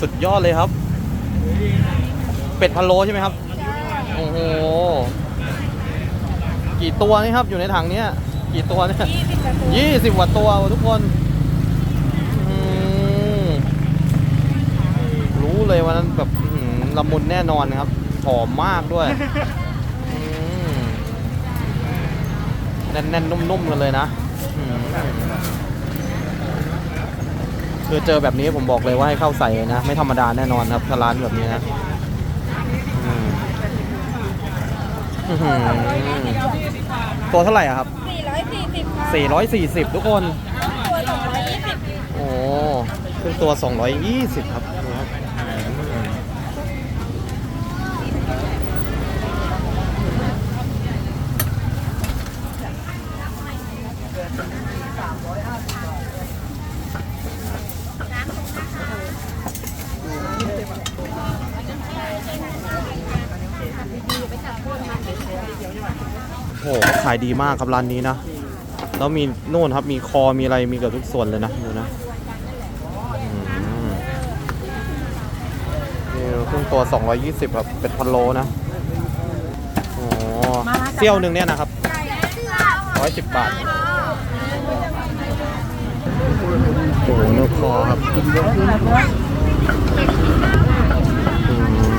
สุดยอดเลยครับ เป็ดพะโล้ใช่ไหมครับ โอ้โห กี่ตัวนี่ครับอยู่ในถังเนี้ย กี่ตัวเนี่ยยี่สิบกว่าตัวยี่สิบกว่าตัวทุกคนอืมรู้เลยว่านั้นแบบอื้อหือละมุนแน่นอนนะครับ หอมมากด้วยอืมแน่นๆ นุ่มๆ กันเลยนะอืม คือเจอแบบนี้ผมบอกเลยว่าให้เข้าใส่เลยนะ ไม่ธรรมดาแน่นอนครับถ้าร้านแบบนี้นะอืมอื้อหือตัวเท่าไหร่อะครับสี่ร้อยสี่สิบค่ะ440 ทุกคน ตัวสองร้อยยี่สิบโอ้ขึ้นตัว 220 ครับดูครับอืมโอ้โห ขายดีมากครับร้านนี้นะ แล้วมีนู่นครับมีคอมีอะไรมีเกือบทุกส่วนเลยนะดูนะนี่ครึ่งตัว 220ครับเป็ดพะโล้นะโอ้เซี่ยวหนึ่งเนี่ยนะครับ110บาทโอ้โหเนื้อคอครับอืม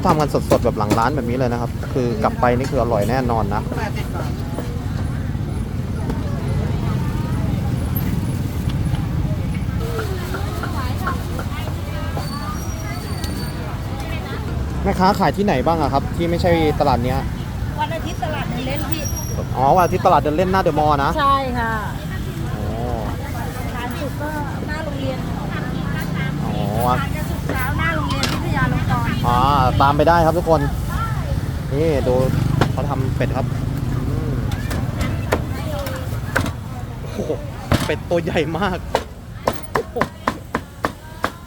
เขาทำกันสดๆแบบหลังร้านแบบนี้เลยนะครับ คือกลับไปนี่คืออร่อยแน่นอนนะแม่ค้าขายที่ไหนบ้างอะครับ ที่ไม่ใช่ตลาดเนี้ยวันอาทิตย์ตลาดเดินเล่นที่ อ๋อวันอาที่ตลาดเดินเล่นหน้าเดอะมอลล์นะใช่ค่ะอ๋อทานสุกก็หน้าโรงเรียนอ๋อ ตามไปได้ครับทุกคน นี่ดูเขาทำเป็ดครับโอ้โหเป็ดตัวใหญ่มาก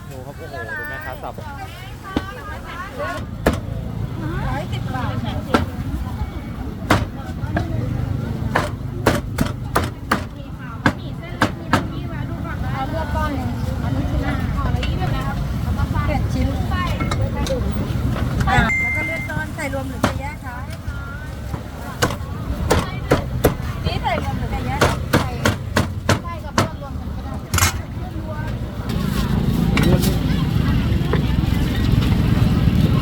ดูครับโอ้โหดูแม่ค้าสับ ร้อยสิบบาทเอาเลือกก้อนหนึ่งอันนี้ชิ้นละห่อละยี่สิบนะครับเจ็ดชิ้นอะแล้วก็เลือกก้อนใส่รวมหรือจะแยกคะ นี่ใส่รวมหรือจะแยกใส่ใส่กับเลือกรวมกันก็ได้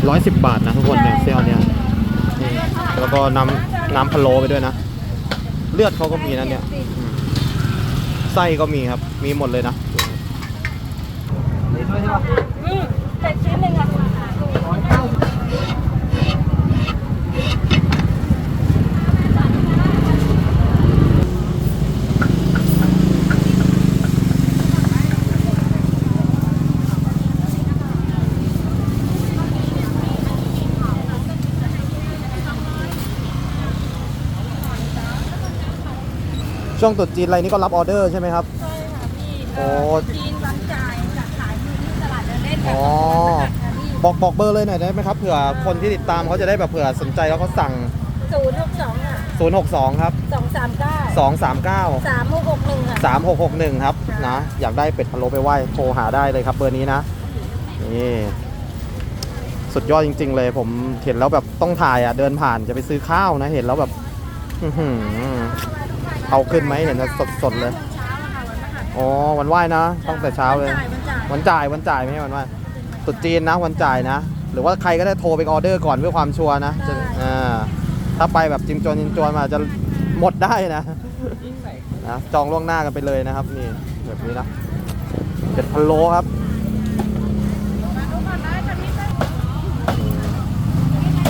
ร้อยสิบบาทนะทุกคนเนี่ยเซลเนี่ยนี่แล้วก็น้ำน้ำพะโล้ไปด้วยนะ เลือดเขาก็มีนะเนี่ยไส้ก็มีครับ มีหมดเลยนะเจ็ดชิ้นหนึ่งอะ ช่วงตรุษจีนอะไรนี่ก็รับออเดอร์ใช่ไหมครับ ใช่ค่ะพี่โอ้จีนวันจ่ายจากขายอยู่ที่ตลาดเดินเล่นอ๋อพี่บอกบอกเบอร์เลยหน่อยได้ไหมครับเผื่อคนที่ติดตามเขาจะได้แบบเผื่อสนใจแล้วเขาสั่ง ศูนย์หกสองอะ062 ครับ สองสามเก้า239 สามหกหกหนึ่งอะ 3661 ครับนะอยากได้เป็ดพะโล้ไปไหว้โทรหาได้เลยครับเบอร์นี้นะนี่สุดยอดจริง ๆ เลย ผมเห็นแล้วแบบต้องถ่ายอะเดินผ่านจะไปซื้อข้าวนะเห็นแล้วแบบอื้อหือ เอาขึ้นไหมเห็นสดสดๆเลยเช้าอะค่ะวันมหาอ๋อวันไหว้นะตั้งแต่เช้าเลย วันจ่ายวันจ่ายวันจ่ายวันจ่ายไม่ใช่วันไหว้ตรุษจีนนะวันจ่ายนะ หรือว่าใครก็ได้โทรไปออเดอร์ก่อนเพื่อความชัวร์นะจะอ่าถ้าไปแบบจิมจวนจิมจวนมาจะหมดได้นะนะจองล่วงหน้ากันไปเลยนะครับ นี่แบบนี้นะเป็ดพะโล้ครับ